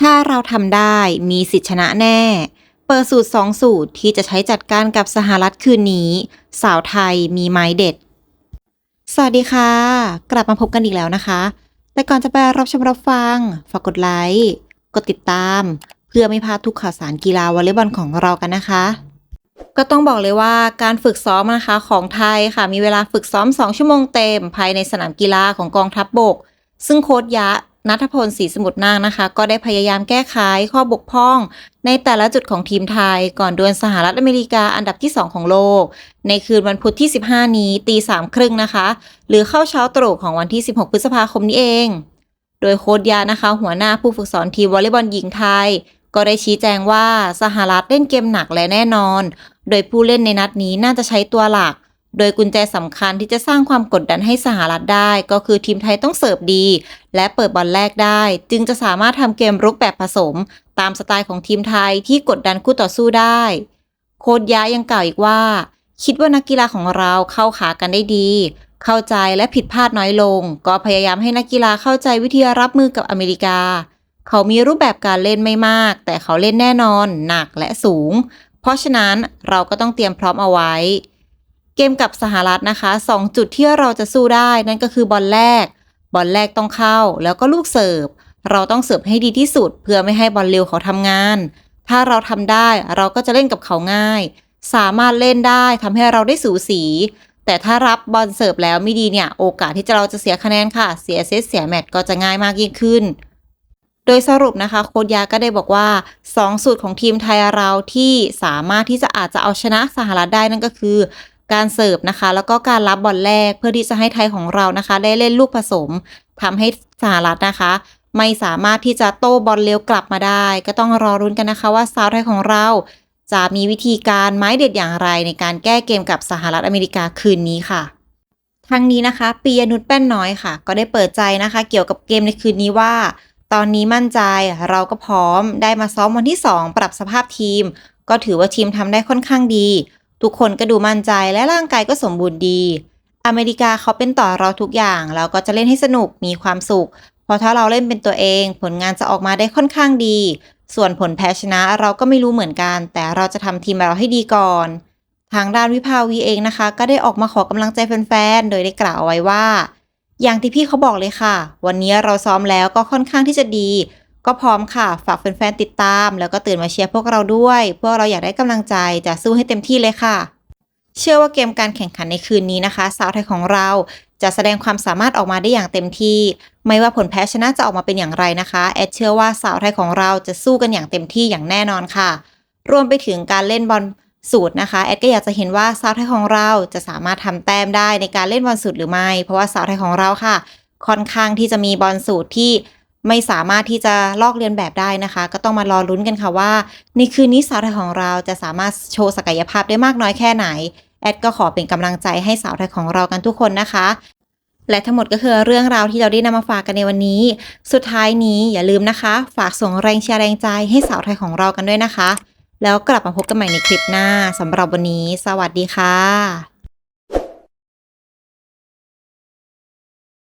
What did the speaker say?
ถ้าเราทำได้มีสิทธิชนะแน่ เปิดสูตร2สูตรที่จะใช้จัดการกับสหรัฐคืนนี้ สาวไทยมีไม้เด็ด สวัสดีค่ะ กลับมาพบกันอีกแล้วนะคะ แต่ก่อนจะไปรับชมรับฟัง ฝากกดไลค์กดติดตาม เพื่อไม่พลาดทุกข่าวสารกีฬาวอลเลย์บอลของเรากันนะคะ ก็ต้องบอกเลยว่าการฝึกซ้อมนะคะของไทยค่ะมีเวลาฝึกซ้อม 2 ชั่วโมงเต็ม ภายในสนามกีฬาของกองทัพบบกซึ่งโค้ชยะ นัทพลศรีสมุทรนางนะคะ ก็ได้พยายามแก้ไขข้อบกพร่อง ในแต่ละจุดของทีมไทย ก่อนดวลสหรัฐอเมริกาอันดับที่ 2 ของโลก ในคืนวันพุธที่ 15 นี้ตีสามครึ่งนะคะ หรือเข้าเช้าตรู่ของวันที่ 16 พฤษภาคมนี้เอง โดยโค้ชยานะคะ หัวหน้าผู้ฝึกสอนทีมวอลเลย์บอลหญิงไทย ก็ได้ชี้แจงว่าสหรัฐเล่นเกมหนักและแน่นอน โดยผู้เล่นในนัดนี้น่าจะใช้ตัวหลัก โดยกุญแจสำคัญที่จะสร้างความกดดันให้สหรัฐได้ ก็คือทีมไทยต้องเสิร์ฟดี และเปิดบอลแรกได้ จึงจะสามารถทำเกมรุกแบบผสม ตามสไตล์ของทีมไทยที่กดดันคู่ต่อสู้ได้ โค้ชยะยังกล่าวอีกว่า คิดว่านักกีฬาของเราเข้าขากันได้ดี เข้าใจและผิดพลาดน้อยลง ก็พยายามให้นักกีฬาเข้าใจวิธีรับมือกับอเมริกา เขามีรูปแบบการเล่นไม่มาก แต่เขาเล่นแน่นอน หนักและสูง เพราะฉะนั้นเราก็ต้องเตรียมพร้อมเอาไว้ เกมกับสหรัฐนะคะ 2 จุดที่เราจะสู้ได้นั่นก็คือบอลแรก บอลแรกต้องเข้า แล้วก็ลูกเสิร์ฟ เราต้องเสิร์ฟให้ดีที่สุด เพื่อไม่ให้บอลเร็วเขาทำงาน ถ้าเราทำได้เราก็จะเล่นกับเขาง่าย สามารถเล่นได้ทำให้เราได้สูสี แต่ถ้ารับบอลเสิร์ฟแล้วไม่ดีเนี่ย โอกาสที่จะเราจะเสียคะแนนค่ะ เสียเซตเสียแมตช์ก็จะง่ายมากยิ่งขึ้น โดยสรุปนะคะ โค้ชยาก็ได้บอกว่า 2 สูตรของทีมไทยเราที่สามารถที่จะอาจจะเอาชนะสหรัฐได้นั่นก็คือ การเสิร์ฟนะคะ แล้วก็การรับบอลแรกเพื่อที่จะให้ไทยของเรานะคะ ได้เล่นลูกผสมทำให้สหรัฐนะคะ ไม่สามารถที่จะโต้บอลเร็วกลับมาได้ ก็ต้องรอรุ้นกันนะคะว่าสาวไทยของเรา จะมีวิธีการไม้เด็ดอย่างไรในการแก้เกมกับสหรัฐอเมริกาคืนนี้ค่ะทั้งนี้นะคะปียนุชแป้นน้อยค่ะ ก็ได้เปิดใจนะคะ เกี่ยวกับเกมในคืนนี้ว่า ตอนนี้มั่นใจเราก็พร้อมได้มาซ้อมวันที่ 2 ปรับสภาพทีม ก็ถือว่าทีมทำได้ค่อนข้างดี ทุกคนก็ดูมั่นใจและร่างกายก็สมบูรณ์ดี อเมริกาเขาเป็นต่อเราทุกอย่าง เราก็จะเล่นให้สนุกมีความสุข เพราะถ้าเราเล่นเป็นตัวเอง ผลงานจะออกมาได้ค่อนข้างดี ส่วนผลแพ้ชนะเราก็ไม่รู้เหมือนกัน แต่เราจะทำทีมเราให้ดีก่อน ทางด้านวิภาวีเองนะคะ ก็ได้ออกมาขอกำลังใจแฟนๆ โดยได้กล่าวเอาไว้ว่า อย่างที่พี่เขาบอกเลยค่ะ วันนี้เราซ้อมแล้วก็ค่อนข้างที่จะดี ก็พร้อมค่ะ ฝากแฟนๆติดตาม แล้วก็ตื่นมาเชียร์พวกเราด้วย พวกเราอยากได้กำลังใจจะสู้ให้เต็มที่เลยค่ะ เชื่อว่าเกมการแข่งขันในคืนนี้นะคะ สาวไทยของเราจะแสดงความสามารถออกมาได้อย่างเต็มที่ ไม่ว่าผลแพ้ชนะจะออกมาเป็นอย่างไรนะคะ แอดเชื่อว่าสาวไทยของเราจะสู้กันอย่างเต็มที่อย่างแน่นอนค่ะ รวมไปถึงการเล่นบอลสูตรนะคะ แอดก็อยากจะเห็นว่าสาวไทยของเราจะสามารถทำแต้มได้ในการเล่นบอลสูตรหรือไม่ เพราะว่าสาวไทยของเราค่ะ ค่อนข้างที่จะมีบอลสูตรที่ ไม่สามารถที่จะลอกเลียนแบบได้นะคะ ก็ต้องมารอลุ้นกันค่ะว่า ในคืนนี้สาวไทยของเราจะสามารถโชว์ศักยภาพได้มากน้อยแค่ไหน แอดก็ขอเป็นกำลังใจให้สาวไทยของเรากันทุกคนนะคะ และทั้งหมดก็คือเรื่องราวที่เราได้นำมาฝากกันในวันนี้ สุดท้ายนี้อย่าลืมนะคะ ฝากส่งแรงเชียร์แรงใจให้สาวไทยของเรากันด้วยนะคะ แล้วกลับมาพบกันใหม่ในคลิปหน้าสำหรับวันนี้ สวัสดีค่ะ